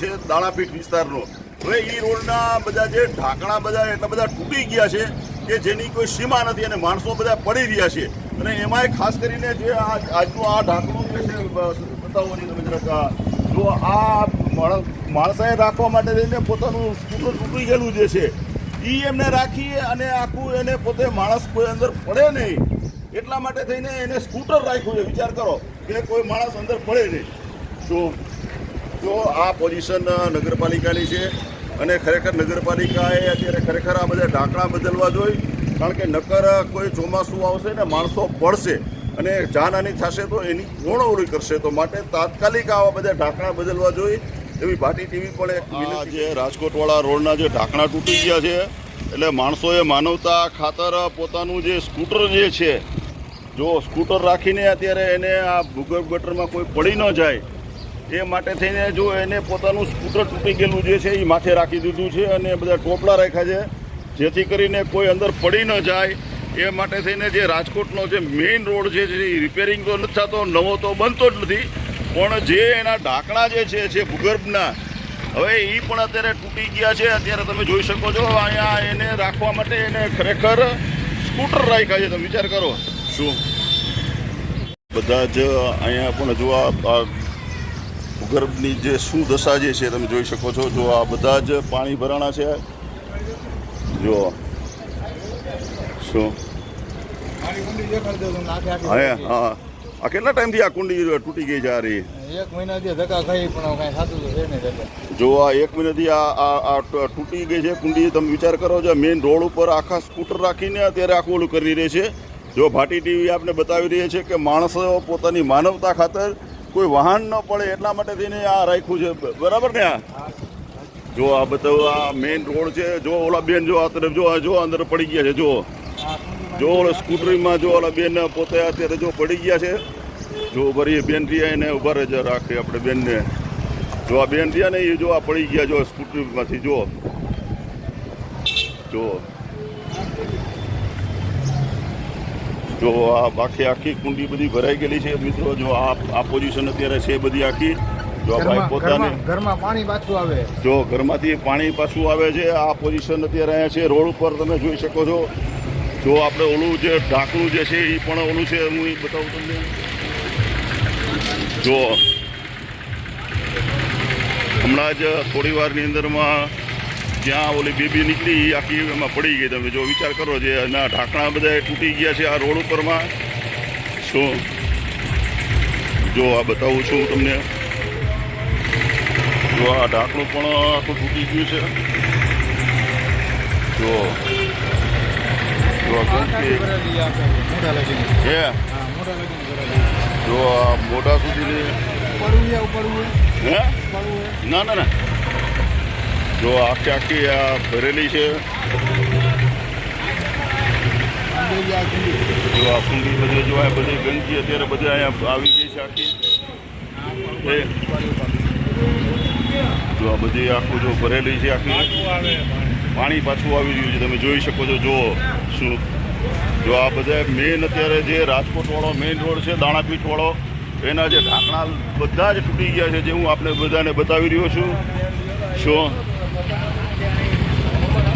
છે દાણાપીઠ વિસ્તારનો. હવે એ રોડના બધા જે ઢાંકણા બધા એટલા બધા તૂટી ગયા છે કે જેની કોઈ સીમા નથી અને માણસો બધા પડી રહ્યા છે. અને એમાંય ખાસ કરીને જે આ આજનું આ ઢાંકણું જે છે બતાવવાની બતાવો ને તમે જરાક. જો આ માણસ, માણસાએ રાખવા માટે થઈને પોતાનું સ્કૂટર તૂટી ગયેલું જે છે એ એમને રાખી અને આખું એને પોતે માણસ કોઈ અંદર પડે નહીં. એટલા માટે થઈને એને સ્કૂટર રાખ્યું છે. વિચાર કરો કે કોઈ માણસ અંદર પડે નહીં. શું તો આ પોઝિશન નગરપાલિકાની છે અને ખરેખર નગરપાલિકાએ અત્યારે ખરેખર આ બધા ઢાંકણા બદલવા જોઈએ. કારણ કે નકર કોઈ ચોમાસું આવશે ને માણસો પડશે અને જાનહાની થશે તો એની કોણ ઓળી કરશે. તો માટે તાત્કાલિક આવા બધા ઢાંકણા બદલવા જોઈએ. એવી ભાટી ટીવી પણ એક જે રાજકોટવાળા રોડના જે ઢાંકણા તૂટી ગયા છે એટલે માણસોએ માનવતા ખાતર પોતાનું જે સ્કૂટર જે છે જો સ્કૂટર રાખીને અત્યારે એને આ ભૂગર્ભ ગટરમાં કોઈ પડી ન જાય એ માટે થઈને જો એને પોતાનું સ્કૂટર તૂટી ગયેલું જે છે એ માથે રાખી દીધું છે અને બધા ટોપલા રાખ્યા છે, જેથી કરીને કોઈ અંદર પડી ન જાય. એ માટે થઈને જે રાજકોટનો જે મેઇન રોડ છે, જે રિપેરિંગ તો નથી થતો, નવો તો બનતો જ નથી, પણ જે એના ઢાંકણા જે છે, જે ભૂગર્ભના, હવે એ પણ અત્યારે તૂટી ગયા છે. અત્યારે તમે જોઈ શકો છો, અહીંયા એને રાખવા માટે એને ખરેખર સ્કૂટર રાખ્યા છે. તમે વિચાર કરો. શું? બધા જ અહીંયા પણ જો આ ભૂગર્ભની જે શું દશા જે છે તમે જોઈ શકો છો. જો આ બધા જ પાણી ભરાણા છે. જો. શું? હા હા. આ કેટલા ટાઈમથી આ કુંડી તૂટી ગઈ છે આ રહી? એક મહિનાથી ધક્કા ખાઈ પણ કાંઈ થતું તો છે નહીં જો આ એક મહિનાથી આ આ આ તૂટી ગઈ છે કુંડી તમે વિચાર કરો છો મેઇન રોડ ઉપર આખા સ્કૂટર રાખીને અત્યારે આખું ઓલું કરી રહી છે. જો ભાટી ટીવી આપને બતાવી રહી છે કે માણસો પોતાની માનવતા ખાતર કોઈ વાહન ન પડે એટલા માટે થઈને આ રાખ્યું છે. બરાબર ને આ? જો આ બધો આ મેઇન રોડ છે, જો ઓલા બેન જો આ તરફ જો જો અંદર પડી ગયા છે, જો. જો ઓલા સ્કૂટરીમાં જો ઓલા બેન પોતે અત્યારે જો પડી ગયા છે. જો ભરી બેન રહ્યા એને ઊભા રહેજો, રાખે આપણે બેનને. જો આ બેન રહ્યા ને એ જો આ પડી ગયા જો સ્કૂટરીમાંથી, જો. જો. જો આ આખી આખી કુંડી બધી ભરાઈ ગયેલી છે. મિત્રો જો આ આ પોઝિશન અત્યારે છે બધી આખી. જો ભાઈ પોતાને ઘરમાં પાણી પાછું આવે. જો ઘરમાંથી પાણી પાછું આવે છે. આ પોઝિશન અત્યારે અહીંયા છે. રોડ ઉપર તમે જોઈ શકો છો. જો આપણે ઓલું જે ઢાંકણું જે છે એ પણ ઓલું છે. હું એ બતાવું તમને. જો હમણાં જ થોડી વારની અંદરમાં જ્યાં ઓલી બેબી નીકળી આખી એમાં પડી ગઈ. તમે જો વિચાર કરો છો એના ઢાંકણા બધા તૂટી ગયા છે આ રોડ ઉપરમાં. શું? જો આ બતાવું છું તમને. જો આ ઢાંકણું પણ આખું તૂટી ગયું છે. જો. જો હે? જો આ મોઢા સુધી હે? ના ના ના. જો આખી આખી આ ભરેલી છે. જો આ કુંડી બધી જો આ બધી ગંદકી અત્યારે બધા અહીંયા આવી ગઈ છે આખી. જો આ બધી આખું જો ભરેલી છે આખી. પાણી પાછું આવી રહ્યું છે. તમે જોઈ શકો છો જો શું. જો આ બધા મેન અત્યારે જે રાજકોટ વાળો મેઇન રોડ છે દાણાપીઠવાળો એના જે ઢાંકણા બધા જ તૂટી ગયા છે, જે હું આપણે બધાને બતાવી રહ્યો છું. શું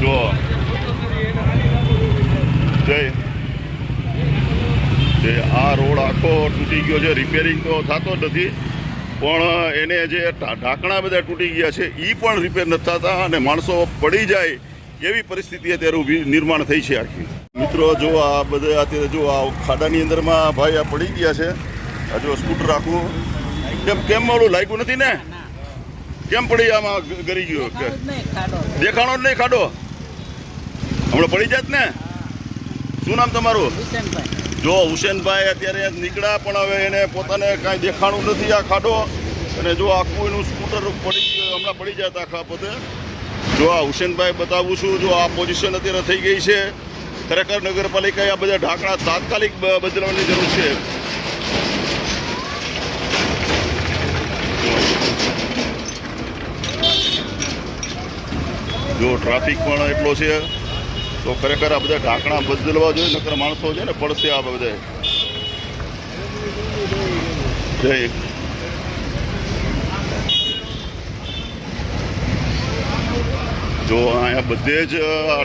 જો જય જે આ રોડ આખો તૂટી ગયો છે. રિપેરિંગ તો થતો જ નથી. પણ એને જે ઢાંકણા બધા તૂટી ગયા છે એ પણ રિપેર નથી થતા અને માણસો પડી જાય એવી પરિસ્થિતિ અત્યારે ઊભી નિર્માણ થઈ છે આખી. મિત્રો જો આ બધા અત્યારે જો આ ખાડાની અંદરમાં ભાઈ આ પડી ગયા છે આ જો સ્કૂટર આખું કેમ કેમ ઓલું લાગ્યું નથી ને? કેમ પડી આમાં ગરી ગયો? દેખાણો જ નહીં ખાડો? હમણાં પડી જાત ને? શું નામ તમારું? જો હુસેનભાઈ અત્યારે નીકળ્યા પણ હવે એને પોતાને કાંઈ દેખાણું નથી આ ખાડો. અને જો આખું એનું સ્કૂટર પડી ગયું હમણાં પડી જાય આખા પોતે. જો આ હુસેનભાઈ બતાવું છું જો આ પોઝિશન અત્યારે થઈ ગઈ છે. ખરેખર નગરપાલિકાએ આ બધા ઢાંકણા તાત્કાલિક બદલવાની જરૂર છે. જો ટ્રાફિક પણ એટલો છે. તો ખરેખર આ બધા ઢાંકણા બદલવા જોઈએ, નકર માણસો છે ને પડશે આ બધા. જય જો અહીંયા બધે જ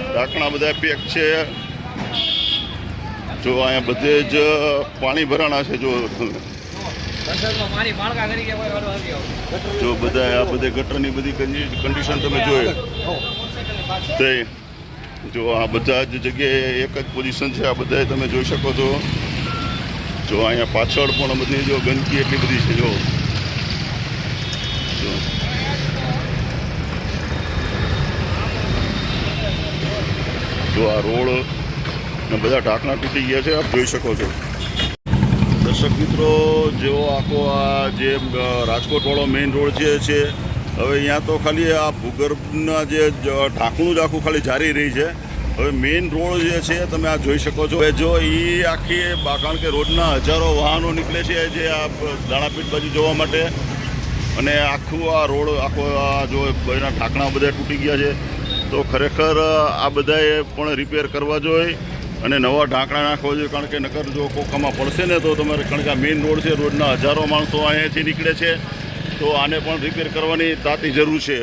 ઢાંકણા બધા પેક છે. જો અહીંયા બધે જ પાણી ભરાણા છે, જો. જો બધા આ બધે ગટરની બધી કન્ડિશન તમે જોઈ. તે જો આ બધા જ જગ્યાએ એક જ પોઝિશન છે, આ બધા તમે જોઈ શકો છો. જો અહીંયા પાછળ પણ બધી જો ગંદકી એટલી બધી છે, જો. જો. આ રોડ ને બધા ઢાંકણા તૂટી ગયા છે, આપ જોઈ શકો છો. દર્શક મિત્રો જેવો આખો આ જે રાજકોટવાળો મેઇન રોડ જે છે હવે અહીંયા તો ખાલી આ ભૂગર્ભના જે ઢાંકણું જ આખું ખાલી જારી રહી છે. હવે મેઇન રોડ જે છે, તમે આ જોઈ શકો છો. જો એ આખી કારણ કે રોડના હજારો વાહનો નીકળે છે જે આ દાણાપીઠ બાજુ જોવા માટે. અને આખું આ રોડ, આખો આ જો એના ઢાંકણા બધા તૂટી ગયા છે. તો ખરેખર આ બધાએ પણ રિપેર કરવા જોઈએ અને નવા ઢાંકણા નાખવા જોઈએ. કારણ કે નકર જો કોકામાં પડશે ને તો તમારે, કારણ કે આ મેઇન રોડ છે, રોડના હજારો માણસો અહીંયાથી નીકળે છે. તો આને પણ રિપેર કરવાની તાતી જરૂર છે.